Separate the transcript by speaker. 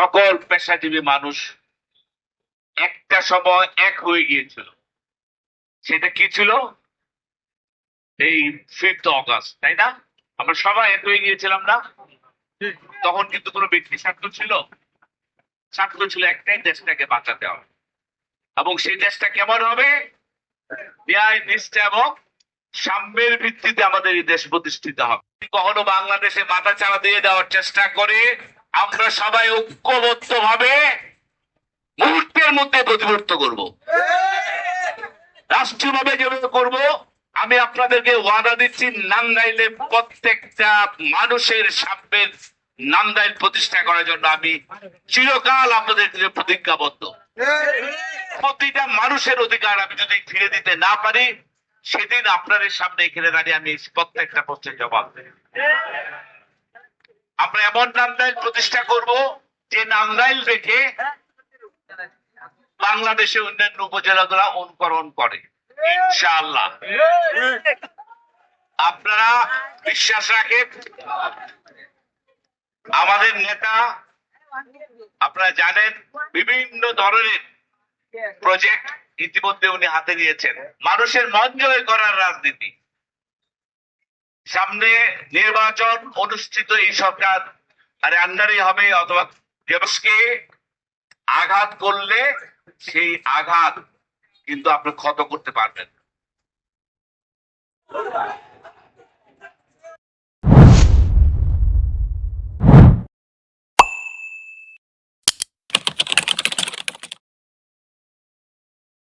Speaker 1: সকল পেশাজীবী মানুষ একটা সময় এক হয়ে গিয়েছিল। সেটা কি ছিল? এই ফিফথ অগস্ট, তাই না? আমরা সবাই এক হয়ে গিয়েছিলাম না? তখন কিন্তু কোনো ব্যক্তি স্বার্থ ছিল? স্বার্থ ছিল একটাই, দেশটাকে বাঁচাতে হবে। এবং সেই দেশটা কেমন হবে? ন্যায়, নিষ্ঠা এবং সাম্যের ভিত্তিতে আমাদের এই দেশ প্রতিষ্ঠিত হবে। কখনো বাংলাদেশে মাথা চাড়া দিয়ে দেওয়ার চেষ্টা করে আমরা সবাই ঐক্যবদ্ধ ভাবে মুহূর্তের মধ্যে প্রতিবর্ত করব। রাষ্ট্রীয়ভাবে যেভাবে করব, আমি আপনাদেরকে ওয়াদা দিচ্ছি, নান্দাইলে প্রত্যেকটা মানুষের সাম্যের নান্দাইল প্রতিষ্ঠা করার জন্য আমি চিরকাল আপনাদের প্রতিজ্ঞাবদ্ধ। প্রতিটা মানুষের অধিকার আমি যদি ফিরে দিতে না পারি, সেদিন আপনাদের সামনে এখানে দাঁড়িয়ে আমি প্রত্যেকটা প্রশ্নের জবাব দেব। এমন নামদাইল প্রতিষ্ঠা করব যে নামদাইল রেখে বাংলাদেশে অন্যান্য উপজেলাগুলা অনুকরণ করে। ইনশাআল্লাহ। আপনারা বিশ্বাস রাখেন, আমাদের নেতা, আপনারা জানেন, বিভিন্ন ধরনের প্রজেক্ট ইতিমধ্যে উনি হাতে নিয়েছেন। মানুষের মন জয় করার রাজনীতি। সামনে নির্বাচন অনুষ্ঠিত এই সরকার আরে আন্ডারে হবে অথবা দেশকে আঘাত করলে সেই আঘাত কিন্তু আপনি ক্ষত করতে পারবেন।